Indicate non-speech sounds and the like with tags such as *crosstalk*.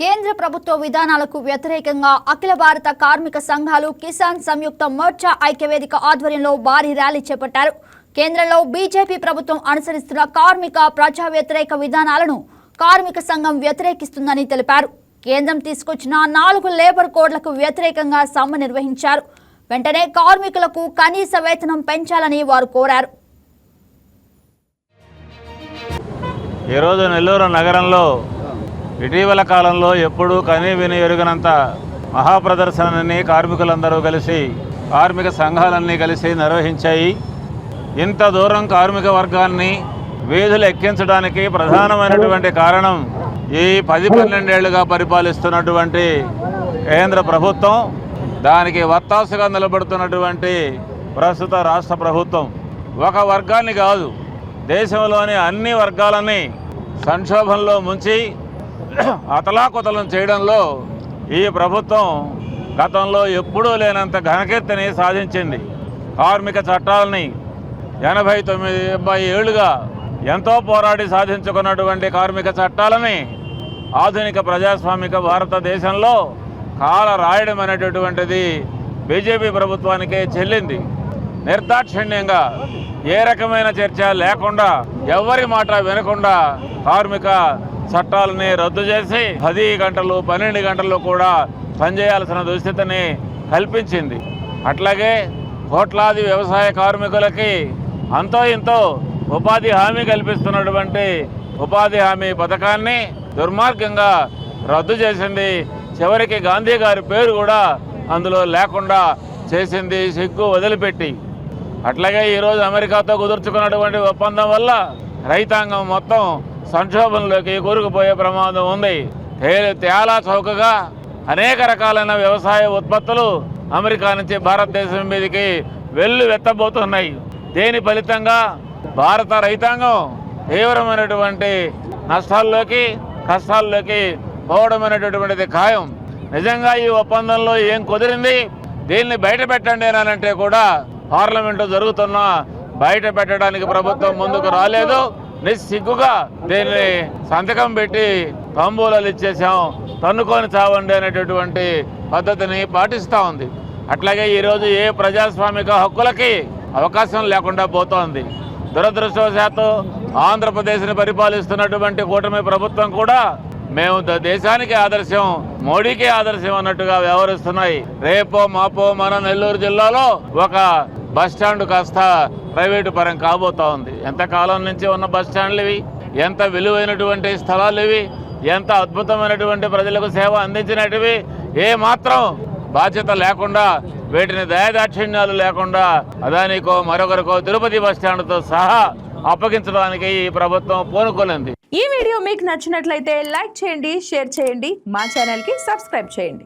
కేంద్ర ప్రభుత్వ విధానాలకు వ్యతిరేకంగా అఖిల భారత కార్మిక సంఘాలు కిసాన్ సంయుక్త మోర్చా ఐక్యవేదిక ఆధ్వర్యంలో భారీ ర్యాలీ చేపట్టారు. కేంద్రంలో బీజేపీ ప్రభుత్వం అనుసరిస్తున్న కార్మిక ప్రజా వ్యతిరేక విధానాలను కార్మిక సంఘం వ్యతిరేకిస్తుందని తెలిపారు. కేంద్రం తీసుకొచ్చిన నాలుగు లేబర్ కోడ్లకు వ్యతిరేకంగా సమ్మె నిర్వహించారు. వెంటనే కార్మికులకు కనీస వేతనం పెంచాలని వారు కోరారు. ఈరోజు నెల్లూరు నగరంలో ఇటీవల కాలంలో ఎప్పుడూ కనీ విని ఎరుగనంత మహాప్రదర్శనని కార్మికులందరూ కలిసి కార్మిక సంఘాలన్నీ కలిసి నిర్వహించాయి. ఇంత దూరం కార్మిక వర్గాన్ని వీధులు ఎక్కించడానికి ప్రధానమైనటువంటి కారణం ఈ పది పన్నెండేళ్ళుగా పరిపాలిస్తున్నటువంటి కేంద్ర ప్రభుత్వం. దానికి వత్తాసుగా నిలబడుతున్నటువంటి ప్రస్తుత రాష్ట్ర ప్రభుత్వం. ఒక వర్గాన్ని కాదు దేశంలోని అన్ని వర్గాలని సంక్షోభంలో ముంచి *clears throat* అతలాకుతలం చేయడంలో ఈ ప్రభుత్వం గతంలో ఎప్పుడూ లేనంత ఘనకీర్తిని సాధించింది. కార్మిక చట్టాలని ఎనభై తొమ్మిది డెబ్బై ఏళ్ళుగా ఎంతో పోరాడి సాధించుకున్నటువంటి కార్మిక చట్టాలని ఆధునిక ప్రజాస్వామిక భారతదేశంలో కాల రాయడం అనేటటువంటిది బీజేపీ ప్రభుత్వానికే చెల్లింది. నిర్దాక్షిణ్యంగా ఏ రకమైన చర్చ లేకుండా ఎవరి మాట వినకుండా కార్మిక చట్టాలని రద్దు చేసి పది గంటలు పన్నెండు గంటలు కూడా పనిచేయాల్సిన దుస్థితిని కల్పించింది. అట్లాగే కోట్లాది వ్యవసాయ కార్మికులకి అంతో ఇంతో ఉపాధి హామీ కల్పిస్తున్నటువంటి ఉపాధి హామీ పథకాన్ని దుర్మార్గంగా రద్దు చేసింది. చివరికి గాంధీ గారి పేరు కూడా అందులో లేకుండా చేసింది సిగ్గు వదిలిపెట్టి. అట్లాగే ఈరోజు అమెరికాతో కుదుర్చుకున్నటువంటి ఒప్పందం వల్ల రైతాంగం మొత్తం సంక్షోభంలోకి కూరుకుపోయే ప్రమాదం ఉంది. తే- తేలా చౌకగా అనేక రకాలైన వ్యవసాయ ఉత్పత్తులు అమెరికా నుంచి భారతదేశం మీదకి వెళ్ళు వెత్తబోతున్నాయి. దేని ఫలితంగా భారత రైతాంగం తీవ్రమైనటువంటి నష్టాల్లోకి కష్టాల్లోకి పోవడం అనేటటువంటిది ఖాయం. నిజంగా ఈ ఒప్పందంలో ఏం కుదిరింది? దీన్ని బయట పెట్టండి అని అంటే కూడా పార్లమెంటు జరుగుతున్న బయట పెట్టడానికి ప్రభుత్వం ముందుకు రాలేదు. నిస్సిగ్గుగా దీన్ని సంతకం పెట్టి తంబూలాలు ఇచ్చేసాం తన్నుకొని చావండి అనేటటువంటి పద్ధతిని పాటిస్తూ ఉంది. అట్లాగే ఈరోజు ఏ ప్రజాస్వామిక హక్కులకి అవకాశం లేకుండా పోతోంది. దురదృష్టవశాత్తు ఆంధ్రప్రదేశ్ని పరిపాలిస్తున్నటువంటి కూటమి ప్రభుత్వం కూడా మేము దేశానికి ఆదర్శం మోడీకి ఆదర్శం అన్నట్టుగా వ్యవహరిస్తున్నాయి. రేపో మాపో మన నెల్లూరు జిల్లాలో ఒక బస్ స్టాండ్ కాస్త ప్రైవేటు పరం కాబోతా ఉంది. ఎంతకాలం నుంచి ఉన్న బస్ ఇవి? ఎంత విలువైనటువంటి స్థలాలు ఇవి? ఎంత అద్భుతమైనటువంటి ప్రజలకు సేవ అందించినటివి? ఏ మాత్రం బాధ్యత లేకుండా వీటిని దయదాక్షిణ్యాలు లేకుండా అదానికో మరొకరికో తిరుపతి బస్ స్టాండ్తో సహా అప్పగించడానికి ఈ ప్రభుత్వం పూనుకోలేంది ఈ వీడియో మీకు నచ్చినట్లయితే లైక్ చేయండి షేర్ చేయండి మా ఛానల్కి సబ్స్క్రైబ్ చేయండి.